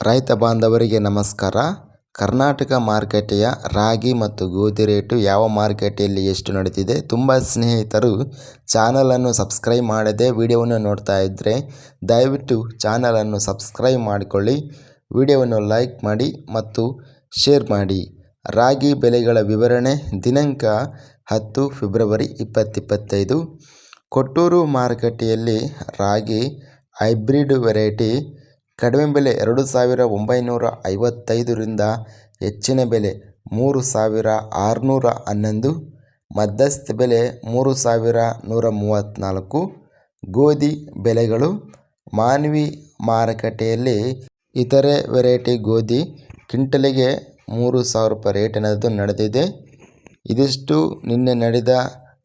ರೈತ ಬಾಂಧವರಿಗೆ ನಮಸ್ಕಾರ. ಕರ್ನಾಟಕ ಮಾರುಕಟ್ಟೆಯ ರಾಗಿ ಮತ್ತು ಗೋಧಿ ರೇಟು ಯಾವ ಮಾರುಕಟ್ಟೆಯಲ್ಲಿ ಎಷ್ಟು ನಡೀತಿದೆ ತುಂಬ ಸ್ನೇಹಿತರು ಚಾನಲನ್ನು ಸಬ್ಸ್ಕ್ರೈಬ್ ಮಾಡದೆ ವಿಡಿಯೋವನ್ನು ನೋಡ್ತಾ ಇದ್ದರೆ ದಯವಿಟ್ಟು ಚಾನಲನ್ನು ಸಬ್ಸ್ಕ್ರೈಬ್ ಮಾಡಿಕೊಳ್ಳಿ, ವಿಡಿಯೋವನ್ನು ಲೈಕ್ ಮಾಡಿ ಮತ್ತು ಶೇರ್ ಮಾಡಿ. ರಾಗಿ ಬೆಲೆಗಳ ವಿವರಣೆ ದಿನಾಂಕ ಹತ್ತು ಫೆಬ್ರವರಿ ಇಪ್ಪತ್ತಿಪ್ಪತ್ತೈದು. ಕೊಟ್ಟೂರು ಮಾರುಕಟ್ಟೆಯಲ್ಲಿ ರಾಗಿ ಹೈಬ್ರಿಡ್ ವೆರೈಟಿ ಕಡಿಮೆ ಬೆಲೆ ಎರಡು ಸಾವಿರ ಒಂಬೈನೂರ ಐವತ್ತೈದರಿಂದ ಹೆಚ್ಚಿನ ಬೆಲೆ ಮೂರು ಸಾವಿರ ಆರುನೂರ ಹನ್ನೊಂದು ಮಧ್ಯಸ್ಥ ಬೆಲೆ ಮೂರು ಸಾವಿರ ನೂರ ಮೂವತ್ತ್ನಾಲ್ಕು ಗೋಧಿ ಬೆಲೆಗಳು ಮಾನ್ವಿ ಮಾರುಕಟ್ಟೆಯಲ್ಲಿ ಇತರೆ ವೆರೈಟಿ ಗೋಧಿ ಕ್ವಿಂಟಲಿಗೆ ಮೂರು ಸಾವಿರ ರೂಪಾಯಿ ರೇಟ್ ಅನ್ನೋದು ನಡೆದಿದೆ. ಇದಿಷ್ಟು ನಿನ್ನೆ ನಡೆದ